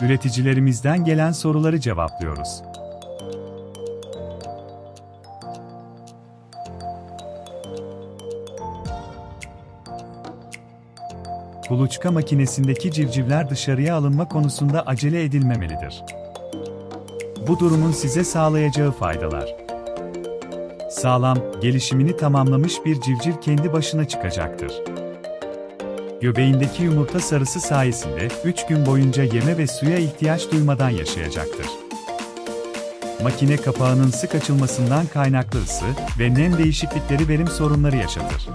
Üreticilerimizden gelen soruları cevaplıyoruz. Kuluçka makinesindeki civcivler dışarıya alınma konusunda acele edilmemelidir. Bu durumun size sağlayacağı faydalar. Sağlam, gelişimini tamamlamış bir civciv kendi başına çıkacaktır. Göbeğindeki yumurta sarısı sayesinde 3 gün boyunca yeme ve suya ihtiyaç duymadan yaşayacaktır. Makine kapağının sık açılmasından kaynaklı ısı ve nem değişiklikleri verim sorunları yaşatır.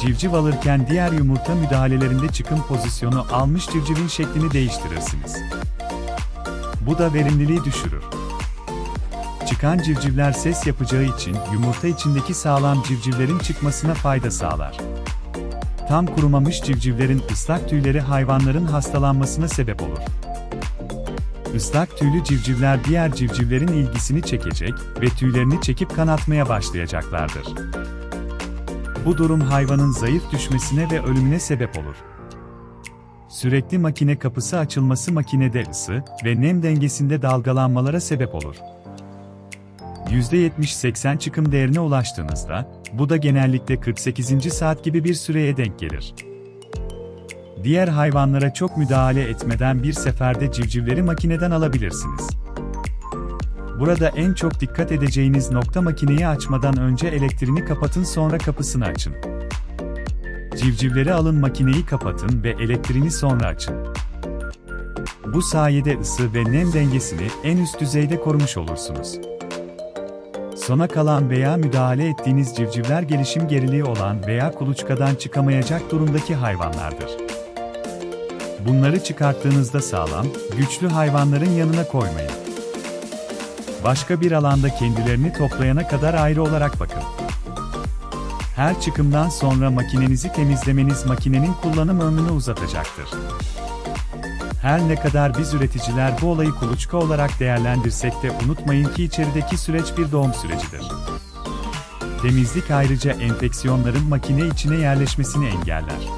Civciv alırken diğer yumurta müdahalelerinde çıkım pozisyonu almış civcivin şeklini değiştirirsiniz. Bu da verimliliği düşürür. Çıkan civcivler ses yapacağı için yumurta içindeki sağlam civcivlerin çıkmasına fayda sağlar. Tam kurumamış civcivlerin ıslak tüyleri hayvanların hastalanmasına sebep olur. Islak tüylü civcivler diğer civcivlerin ilgisini çekecek ve tüylerini çekip kanatmaya başlayacaklardır. Bu durum hayvanın zayıf düşmesine ve ölümüne sebep olur. Sürekli makine kapısı açılması makinede ısı ve nem dengesinde dalgalanmalara sebep olur. %70-80 çıkım değerine ulaştığınızda, bu da genellikle 48. saat gibi bir süreye denk gelir. Diğer hayvanlara çok müdahale etmeden bir seferde civcivleri makineden alabilirsiniz. Burada en çok dikkat edeceğiniz nokta makineyi açmadan önce elektriğini kapatın sonra kapısını açın. Civcivleri alın makineyi kapatın ve elektriğini sonra açın. Bu sayede ısı ve nem dengesini en üst düzeyde korumuş olursunuz. Sona kalan veya müdahale ettiğiniz civcivler gelişim geriliği olan veya kuluçkadan çıkamayacak durumdaki hayvanlardır. Bunları çıkarttığınızda sağlam, güçlü hayvanların yanına koymayın. Başka bir alanda kendilerini toplayana kadar ayrı olarak bakın. Her çıkımdan sonra makinenizi temizlemeniz makinenin kullanım ömrünü uzatacaktır. Her ne kadar biz üreticiler bu olayı kuluçka olarak değerlendirsek de unutmayın ki içerideki süreç bir doğum sürecidir. Temizlik ayrıca enfeksiyonların makine içine yerleşmesini engeller.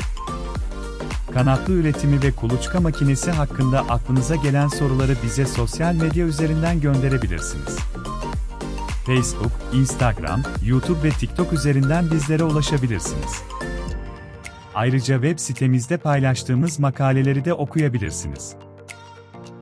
Kanatlı üretimi ve kuluçka makinesi hakkında aklınıza gelen soruları bize sosyal medya üzerinden gönderebilirsiniz. Facebook, Instagram, YouTube ve TikTok üzerinden bizlere ulaşabilirsiniz. Ayrıca web sitemizde paylaştığımız makaleleri de okuyabilirsiniz.